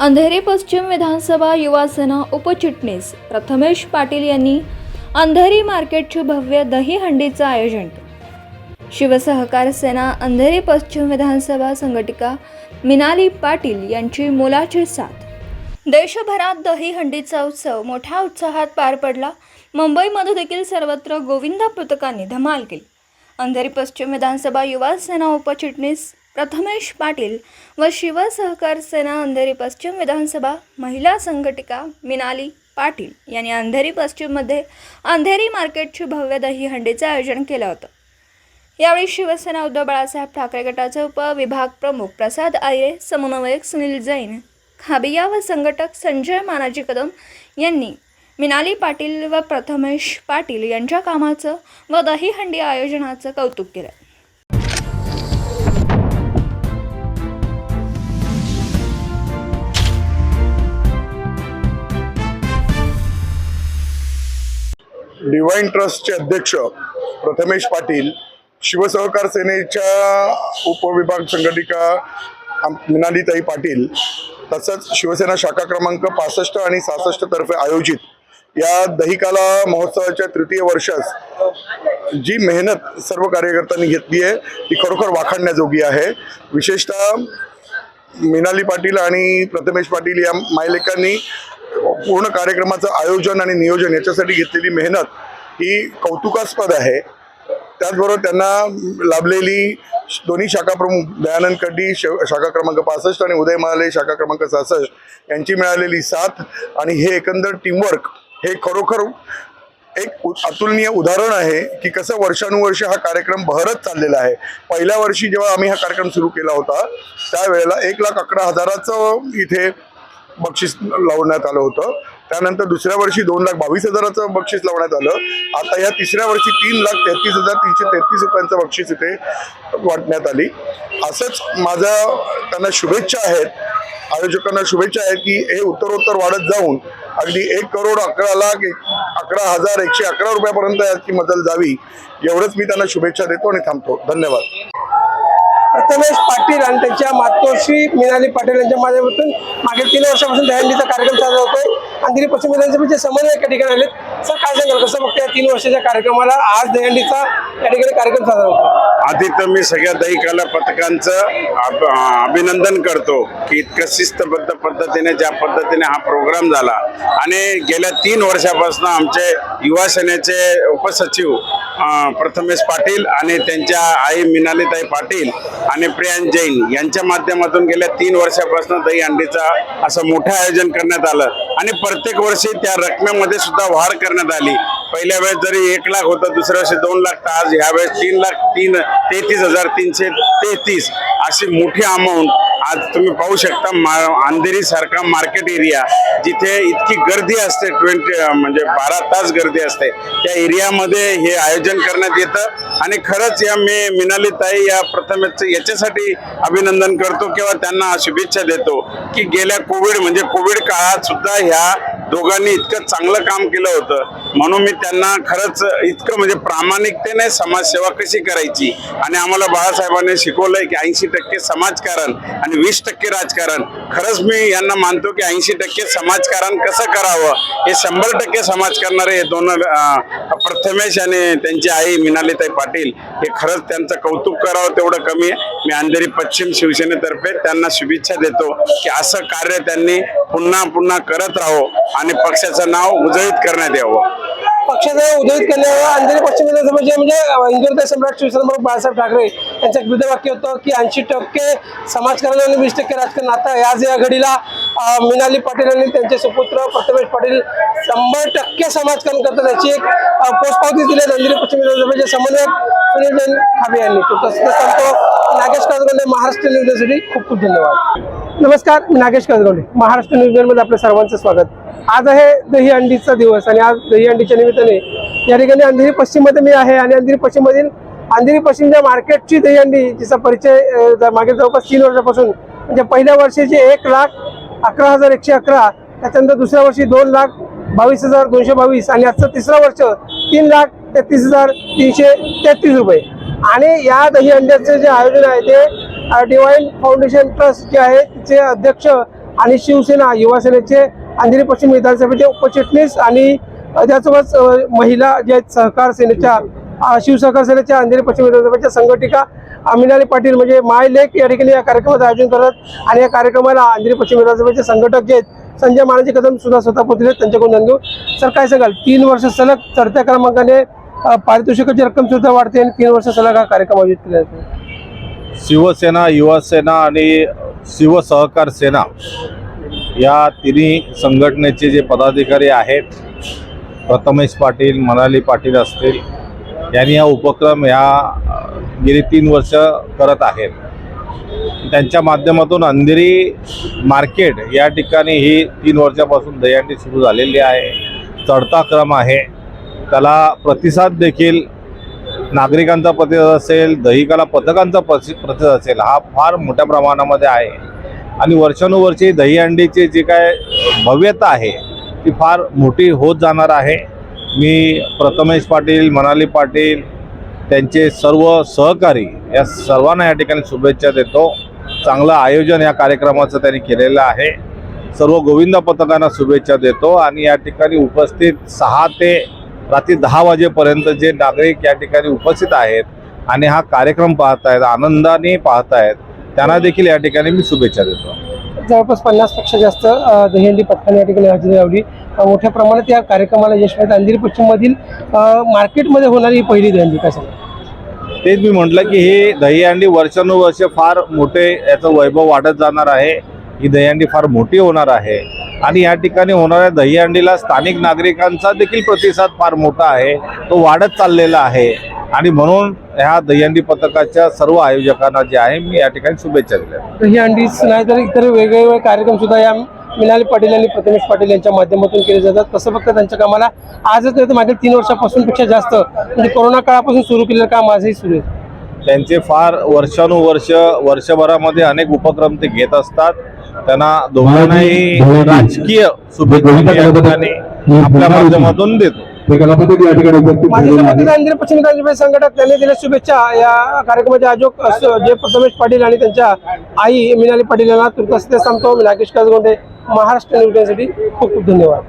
अंधेरी पश्चिम विधानसभा युवासेना उपचिटणीस प्रथमेश पाटील यांनी अंधेरी मार्केटचे भव्य दहीहंडीचं आयोजन केलं. शिवसहकार सेना अंधेरी पश्चिम विधानसभा संघटिका मिनाली पाटील यांची मोलाची साथ. देशभरात दहीहंडीचा उत्सव मोठ्या उत्साहात पार पडला. मुंबईमध्ये देखील सर्वत्र गोविंदा पथकांनी धमाल केली. अंधेरी पश्चिम विधानसभा युवा सेना उपचिटणीस प्रथमेश पाटील व शिवसहकार सेना अंधेरी पश्चिम विधानसभा महिला संघटिका मिनाली पाटील यांनी अंधेरी पश्चिममध्ये अंधेरी मार्केटची भव्य दहीहंडीचं आयोजन केलं होतं. यावेळी शिवसेना उद्धव बाळासाहेब ठाकरे गटाचे उपविभाग प्रमुख प्रसाद आयरे समन्वयक सुनील जैन खाबिया व संघटक संजय मानाजी कदम यांनी मिनाली पाटील व प्रथमेश पाटील यांच्या कामाचं व दहीहंडी आयोजनाचं कौतुक केलं. डिवाईन ट्रस्टचे अध्यक्ष प्रथमेश पाटील शिवसहकार सेनेच्या उपविभाग संघटिका मिनालीताई पाटील तसंच शिवसेना शाखा क्रमांक पासष्ट आणि सहासष्ट तर्फे आयोजित या दहिकाला महोत्सवाच्या तृतीय वर्षास जी मेहनत सर्व कार्यकर्त्यांनी घेतली आहे ती खरोखर वाखाणण्याजोगी आहे. विशेषतः मिनाली पाटील आणि प्रथमेश पाटील या मायलेकांनी पूर्ण कार्यक्रमाचं आयोजन आणि नियोजन याच्यासाठी घेतलेली मेहनत ही कौतुकास्पद आहे. त्याचबरोबर त्यांना लाभलेली दोन्ही शाखा प्रमुख दयानंद कड्डी श- शाखा क्रमांक पासष्ट आणि उदय महाले शाखा क्रमांक सहासष्ट यांची मिळालेली साथ आणि हे एकंदर टीमवर्क हे खरोखर एक अतुलनीय उदाहरण आहे की कसं वर्षानुवर्ष हा कार्यक्रम बहरत चाललेला आहे. पहिल्या वर्षी जेव्हा आम्ही हा कार्यक्रम सुरू केला होता त्यावेळेला एक लाख अकरा हजाराचं इथे बक्षीस लावण्यात आलं होतं. त्यानंतर दुसऱ्या वर्षी दोन लाख बावीस हजाराचं बक्षीस लावण्यात आलं. आता या तिसऱ्या वर्षी तीन लाख तेहतीस हजार तीनशे तेहतीस रुपयांचं बक्षीस इथे वाटण्यात आली. असंच माझा त्यांना शुभेच्छा आहेत. आयोजकांना शुभेच्छा आहेत की हे उत्तरोत्तर वाढत जाऊन अगदी एक करोड अकरा लाख एक अकरा हजार एकशे अकरा रुपयापर्यंत याची मजल जावी एवढंच मी त्यांना शुभेच्छा देतो आणि थांबतो. धन्यवाद. प्रथमेश पाटील आणि त्यांच्या मातोश्री मिनाली पाटील यांच्या माध्यमातून मागील तीन वर्षापासून दहंडीचा कार्यक्रम चालू होतोय. अंधेरी पश्चिम विधानसभेचे समन्वय एका ठिकाणी आलेत. सर काय सांगाल कसं बघते त्या तीन वर्षाच्या कार्यक्रमाला आज दहीहंडीचा या ठिकाणी कार्यक्रम साजरा होतो. आधी तर मी सगळ्या दहीकाला पथकांचं अभिनंदन करतो की इतकं शिस्तबद्ध पद्धतीने ज्या पद्धतीने हा प्रोग्राम झाला. आणि गेल्या तीन वर्षापासून आमचे युवा सेनेचे उपसचिव प्रथमेश पाटील आणि त्यांच्या आई मिनालीताई पाटील आणि प्रियांश जैन यांच्या माध्यमातून गेल्या तीन वर्षापासून दही अंडीचा असं मोठं आयोजन करण्यात आलं. आणि प्रत्येक वर्षी त्या रकमेमध्ये सुद्धा वाढ करण्यात आली. पहिल्या वेळेस जरी एक लाख होतं दुसऱ्या वर्षी दोन लाख तर आज ह्या वेळेस तीन लाख तीन तेहतीस हजार तीनशे तेहतीस अशी मोठी अमाऊंट आज तुम्ही पाहू शकता मा अंधेरी सारखा मार्केट एरिया जिथे इतकी गर्दी असते ट्वेंटी म्हणजे बारा तास गर्दी असते. त्या एरियामध्ये हे आयोजन करण्यात येतं. आणि खरंच या मी मिनाली ताई या प्रथम याच्यासाठी अभिनंदन करतो किंवा त्यांना शुभेच्छा देतो की गेल्या कोविड म्हणजे कोविड काळात सुद्धा ह्या दोघांनी इतकं चांगलं काम केलं होतं. म्हणून मी त्यांना खरंच इतकं म्हणजे प्रामाणिकतेने समाजसेवा कशी करायची आणि आम्हाला बाळासाहेबांनी शिकवलंय की ऐंशी टक्के समाजकारण आणि वीस टक्के राजकारण. खरंच मी यांना मानतो की ऐंशी टक्के समाजकारण कसं करावं? हे शंभर टक्के समाज करणारे हे दोन प्रथमेश आणि त्यांची आई मिनालीताई पाटील हे खरंच त्यांचं कौतुक करावं तेवढं कमी आहे. मी अंधेरी पश्चिम शिवसेनेतर्फे त्यांना शुभेच्छा देतो की असं कार्य त्यांनी पुन्हा पुन्हा करत राहो आणि पक्षाचं नाव उजळीत करण्यात यावं. पक्षाचं उदयित करण्यावर अंजनी पश्चिम विधानसभेचे म्हणजे, म्हणजे इंदोरचे सम्राट शिवसेना बाळासाहेब ठाकरे यांचं एक वाक्य होतं की ऐंशी टक्के समाजकारण आणि वीस टक्के राजकारण. आता याच या घडीला मिनाली पाटील आणि त्यांचे सुपुत्र प्रथमेश पाटील शंभर टक्के समाजकारण करतात. याची एक अं, पोचपावती दिली आहे पश्चिम विधानसभेचे समन्वयक सुनील जैन खाबे यांनी. तो तसं सांगतो नागेश काजगोंडे महाराष्ट्र न्यूजसाठी खूप खूप धन्यवाद. नमस्कार मी नागेश काजगोंडे महाराष्ट्र न्यूजमध्ये आपलं सर्वांचं स्वागत. आज आहे दही अंडीचा दिवस आणि आज दही अंडीच्या निमित्ताने या ठिकाणी अंधेरी पश्चिममध्ये मी आहे आणि अंधेरी पश्चिममधील अंधेरी पश्चिमच्या मार्केटची दही अंडी जिचा परिचय मागे मागील जवळपास तीन वर्षापासून म्हणजे पहिल्या वर्षीचे एक लाख अकरा हजार एकशे अकरा त्याच्यानंतर दुसऱ्या वर्षी दोन लाख बावीस हजार दोनशे बावीस आणि आजचं तिसरं वर्ष तीन लाख तेहतीस हजार तीनशे तेहतीस रुपये. आणि या दही अंड्याचं जे आयोजन आहे ते डिवाईन फाउंडेशन ट्रस्ट जे आहे तिचे अध्यक्ष आणि शिवसेना युवासेनेचे अंधेरी पश्चिम विधानसभेचे उपचिटणीस आणि त्यासोबत महिला जे आहेत सहकार सेनेच्या शिवसहकार सेनेच्या अंधेरी पश्चिम विधानसभेच्या संघटिका अमिनाली पाटील म्हणजे माय लेक या ठिकाणी या कार्यक्रमाचं आयोजन करत आणि या कार्यक्रमाला अंधेरी पश्चिम विधानसभेचे संघटक जे आहेत संजय मानाजी कदम सुद्धा स्वतः पोहोचले त्यांच्याकडून जाणून घेऊ सर काय सांगाल? तीन वर्ष सलग चढत्या क्रमांकाने पारितोषिकाची रक्कम सुद्धा वाढते आणि तीन वर्ष सलग हा कार्यक्रम आयोजित केला जातो. शिवसेना युवासेना आणि शिवसहकार सेना या तिन्ही संघटनेचे जे पदाधिकारी आहेत प्रथमेश पाटील मनाली पाटील असतील यांनी हा उपक्रम ह्या गेली तीन वर्ष करत आहेत. त्यांच्या माध्यमातून अंधेरी मार्केट या ठिकाणी ही तीन वर्षापासून दहीहंडी सुरू झालेली आहे. चढता क्रम आहे. त्याला प्रतिसाद देखील नागरिकांचा प्रतिसाद असेल दहिकाला पथकांचा प्रतिसाद असेल हा फार मोठ्या प्रमाणामध्ये आहे. आणि वर्षानुवर्षी दहीहंडीची जी काय भव्यता आहे ती फार मोठी होत जाणार आहे. मी प्रथमेश पाटील मनाली पाटील त्यांचे सर्व सहकारी या सर्वांना या ठिकाणी शुभेच्छा देतो. चांगलं आयोजन या कार्यक्रमाचं त्यांनी केलेलं आहे. सर्व गोविंदा पथकांना शुभेच्छा देतो आणि या ठिकाणी उपस्थित सहा ते रात्री दहा वाजेपर्यंत जे नागरिक या ठिकाणी उपस्थित आहेत आणि हा कार्यक्रम पाहत आहेत आनंदाने पाहत आहेत त्यांना देखील या ठिकाणी मी शुभेच्छा देतो. जवळपास पन्नासपेक्षा जास्त दहीहंडी पथकाने या ठिकाणी हजेरी लावली. मोठ्या प्रमाणात या कार्यक्रमाला यश मिळत. अंधेरी पश्चिममधील मार्केटमध्ये होणारी ही पहिली दहीहंडी काय सांगा तेच मी म्हटलं की हे दहीहंडी वर्षानुवर्ष फार मोठे याचं वैभव वाढत जाणार आहे. ही दहीहंडी फार मोठी होणार आहे. आणि या ठिकाणी होणाऱ्या दहीहंडीला स्थानिक नागरिकांचा देखील प्रतिसाद फार मोठा आहे. तो वाढत चाललेला आहे. आणि म्हणून ह्या दहीहंडी पथकाच्या सर्व आयोजकांना जे आहे मी या ठिकाणी शुभेच्छा दिल्या. दहीहंडीच नाही तर इतर वेगवेगळे कार्यक्रम सुद्धा या मिनाली पाटील आणि प्रथमेश पाटील यांच्या माध्यमातून केले जातात. तसं फक्त त्यांच्या कामाला आजच नाही तर मागील तीन वर्षापासून पेक्षा जास्त म्हणजे कोरोना काळापासून सुरू केलेलं काम आजही सुरू आहे. त्यांचे फार वर्षानुवर्ष वर्षभरामध्ये अनेक उपक्रम ते घेत असतात. त्यांना दोघांनाही राजकीय शुभेच्छा या ठिकाणी आपल्या माध्यमातून देतो. पश्चिम विधानसभा संघटक त्यांनी दिल्या शुभेच्छा. या कार्यक्रमाचे आयोजक अस- जे प्रथमेश पाटील आणि त्यांच्या आई मिनाली पाटील यांना तुर्तास ते सांगतो. मी नागेश काजगोंडे महाराष्ट्र न्यूजसाठी खूप खूप धन्यवाद.